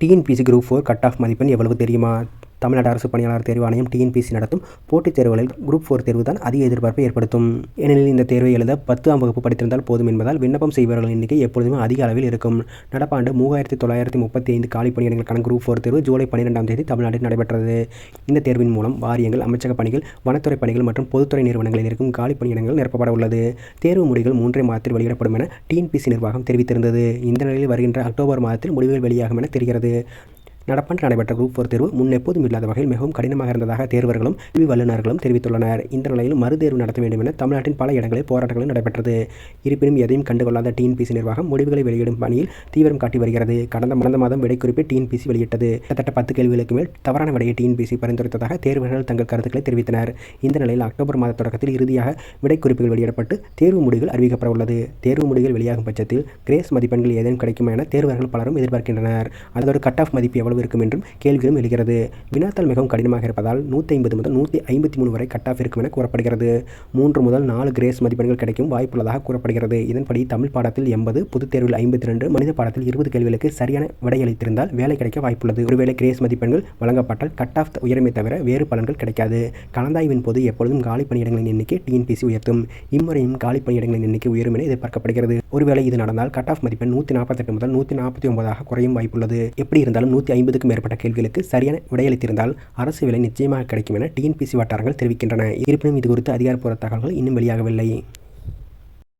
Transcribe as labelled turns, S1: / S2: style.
S1: TNPSC group four cut off மதிப்பெண் எவ்வளவு தெரியுமா? தமிழ்நாடு அரசு பணியாளர் தேர்வு ஆணையம் டிஎன்பிசி நடத்தும் போட்டித் தேர்வுகளில் குரூப் ஃபோர் தேர்வு தான் அதிக எதிர்பார்ப்பை ஏற்படுத்தும். ஏனெனில் இந்த தேர்வை எழுத பத்தாம் வகுப்பு படித்திருந்தால் போதும் என்பதால் விண்ணப்பம் செய்பவர்களின் எண்ணிக்கை எப்பொழுதுமே அதிக அளவில் இருக்கும். நடப்பாண்டு மூவாயிரத்தி தொள்ளாயிரத்தி முப்பத்தி ஐந்து காலி பணியிடங்களுக்கான குரூப் ஃபோர் தேர்வு ஜூலை பன்னிரெண்டாம் தேதி தமிழ்நாட்டில் நடைபெற்றது. இந்த தேர்வின் மூலம் வாரியங்கள் அமைச்சக பணிகள் வனத்துறை பணிகள் மற்றும் பொதுத்துறை நிறுவனங்களில் இருக்கும் காலி பணியிடங்கள் நிரப்பப்பட உள்ளது. தேர்வு முடிவுகள் மூன்றே மாதத்தில் வெளியிடப்படும் என டிஎன்பிசி நிர்வாகம் தெரிவித்திருந்தது. இந்த நிலையில் வருகின்ற அக்டோபர் மாதத்தில் முடிவுகள் வெளியாகும் என தெரிகிறது. நடப்பாண்டு நடைபெற்ற குரூப் ஃபோர் தேர்வு முன் எப்போதும் இல்லாத வகையில் மிகவும் கடினமாக இருந்ததாக தேர்வர்களும் கல்வி வல்லுநர்களும் தெரிவித்துள்ளனர். இந்த நிலையில் மறுதேர்வு நடத்த வேண்டும் என தமிழ்நாட்டின் பல இடங்களில் போராட்டங்களும் நடைபெற்றது. இருப்பினும் எதையும் கண்டுகொள்ளாத டிஎன்பிசி நிர்வாகம் முடிவுகளை வெளியிடும் பணியில் தீவிரம் காட்டி வருகிறது. கடந்த கடந்த மாதம் விடைக்குறிப்பை டிஎன்பிசி வெளியிட்டது. கிட்டத்தட்ட பத்து கேள்விகளுக்கு மேல் தவறான விடையை டிஎன்பிசி பரிந்துரைத்ததாக தேர்வர்கள் தங்கள் கருத்துக்களை தெரிவித்தனர். இந்த நிலையில் அக்டோபர் மாத தொடக்கத்தில் இறுதியாக விடைக்குறிப்புகள் வெளியிடப்பட்டு தேர்வு முடிவுகள் அறிவிக்கப்பட உள்ளது தேர்வு முடிவுகள் வெளியாகும் பட்சத்தில் கிரேஸ் மதிப்பெண்கள் ஏதேனும் கிடைக்குமா என தேர்வர்கள் பலரும் எதிர்பார்க்கின்றனர். அதோடு கட் ஆஃப் மதிப்பு எவ்வளவு இருக்கும் என்றும் கேள்விகளும் எழுகிறது. வினாத்தாள் மிகவும் கடினமாக இருப்பதால் நூற்றி ஐம்பது முதல் நூற்றி ஐம்பத்தி மூணு வரை கட் ஆஃப் இருக்கும் என கூறப்படுகிறது. மூன்று முதல் நாலு கிரேஸ் மதிப்பெண்கள் கிடைக்கும் வாய்ப்புள்ளதாக கூறப்படுகிறது. இதன்படி தமிழ் பாடத்தில் எண்பது பொதுத் தேர்வில் ஐம்பத்தி ரெண்டு மனித பாடத்தில் இருபது கேள்விகளுக்கு சரியான விடையளித்திருந்தால் வேலை கிடைக்க வாய்ப்புள்ளது. ஒருவேளை கிரேஸ் மதிப்பெண்கள் வழங்கப்பட்டால் கட் ஆஃப் உயரமே தவிர வேறு பலன்கள் கிடைக்காது. கலந்தாய்வின் போது எப்பொழுதும் காலி பணியிடங்களின் எண்ணிக்கை டிஎன்பிசி உயர்த்தும். இம்முறையும் காலி பணியிடங்களின் எண்ணிக்கை உயரும் என எதிர்பார்க்கப்படுகிறது. ஒருவேளை இது நடந்தால் கட் ஆஃப் மதிப்பெண் நூற்றி நாற்பத்தெட்டு முதல் நூற்றி நாற்பத்தி ஒன்பதாக குறையும் வாய்ப்புள்ளது. எப்படி இருந்தாலும் நூற்றி ஐம்பதுக்கும் மேற்பட்ட கேள்விகளுக்கு சரியான விடையளித்திருந்தால் அரசு விலை நிச்சயமாக கிடைக்கும் என டிஎன்பிசி வட்டாரங்கள் தெரிவிக்கின்றன. இருப்பினும் இது குறித்து அதிகாரப்பூர்வ தகவல்கள் இன்னும் வெளியாகவில்லை.